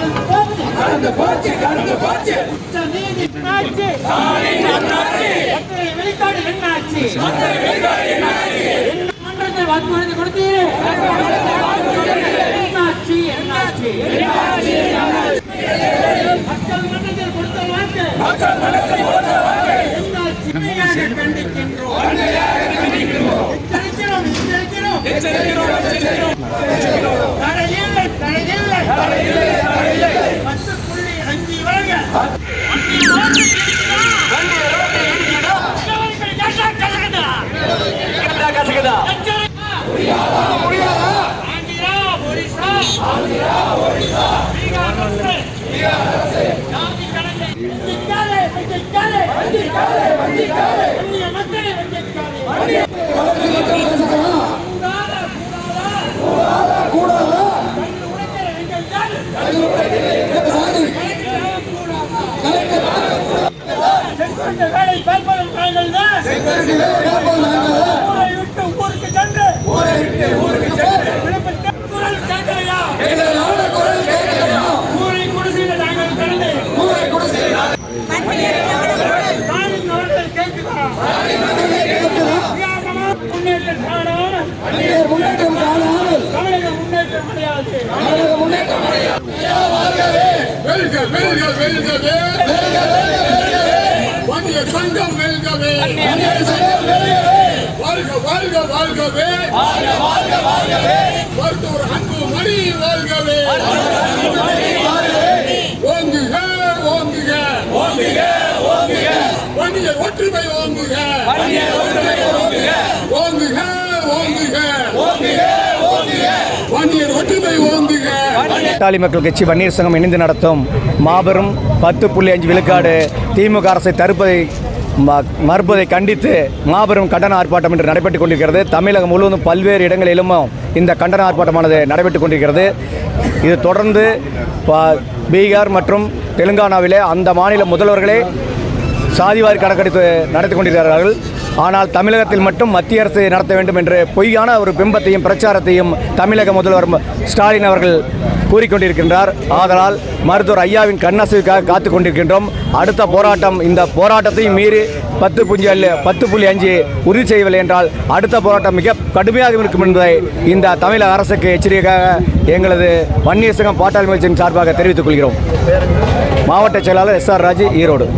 கடந்து போச்சு கடந்து போச்சு உச்ச நீதி என்னாச்சு எத்தனை வெளிக்காடு என்னாச்சு மன்றத்தில் வாக்குறுதி கொடுத்தீரே என்னாச்சு என்னாச்சு மக்கள் மன்றத்தில் கொடுத்த வாக்கு என்னாச்சு உண்மையாக கண்டிக்கின்றோம் எச்சரிக்கிறோம் எச்சரிக்கிறோம். 아? செங்கோட்டை வேலை பார்ப்பவர்கள் தாங்கள் தான். ஊரை விட்டு ஊருக்கு சென்று குரல் கேட்கலையா? ஊரை நாங்கள் முன்னேற்றம் காணாமல் தமிழக முன்னேற்றம் அடையாது வெல்க வெல்க வணிக சங்கம் வெல்கவே. வாழ்க வாழ்க வாழ்கவே. மருத்துவர் அன்பு மணி வாழ்கவே. ஓங்குக ஓங்குக. வணிக ஒற்றுமை ஓங்குக. ஓங்குக ஓங்குக. வணிகர் ஒற்றுமை ஓங்குக. பாட்டாளி மக்கள் கட்சி வன்னியர் சங்கம் இணைந்து நடத்தும் மாபெரும் பத்து புள்ளி அஞ்சு விழுக்காடு திமுக அரசை தடுப்பதை ம- மறுப்பதை கண்டித்து மாபெரும் கண்டன ஆர்ப்பாட்டம் இன்று நடைபெற்றுக் கொண்டிருக்கிறது. தமிழகம் முழுவதும் பல்வேறு இடங்களிலும் இந்த கண்டன ஆர்ப்பாட்டமானது நடைபெற்றுக் கொண்டிருக்கிறது. இது தொடர்ந்து ப- பீகார் மற்றும் தெலுங்கானாவிலே அந்த மாநில முதல்வர்களே சாதிவாரி கணக்கெடுப்பு நடத்தி கொண்டிருக்கிறார்கள். ஆனால் தமிழகத்தில் மட்டும் மத்திய அரசு நடத்த வேண்டும் என்று பொய்யான ஒரு பிம்பத்தையும் பிரச்சாரத்தையும் தமிழக முதல்வர் ஸ்டாலின் அவர்கள் கூறிக்கொண்டிருக்கின்றார். ஆதலால் மருத்துவர் ஐயாவின் கண்ணசைக்காக காத்து கொண்டிருக்கின்றோம். அடுத்த போராட்டம் இந்த போராட்டத்தையும் மீறி பத்து புஞ்சல் அல்ல பத்து புள்ளி அஞ்சு உறுதி செய்யவில்லை என்றால் அடுத்த போராட்டம் மிக கடுமையாக இருக்கும் என்பதை இந்த தமிழக அரசுக்கு எச்சரிக்கையாக எங்களது வன்னியர் சங்கம் பாட்டாளி முயற்சியின் சார்பாக தெரிவித்துக் கொள்கிறோம். மாவட்ட செயலாளர் எஸ் ஆர் ராஜு ஈரோடு.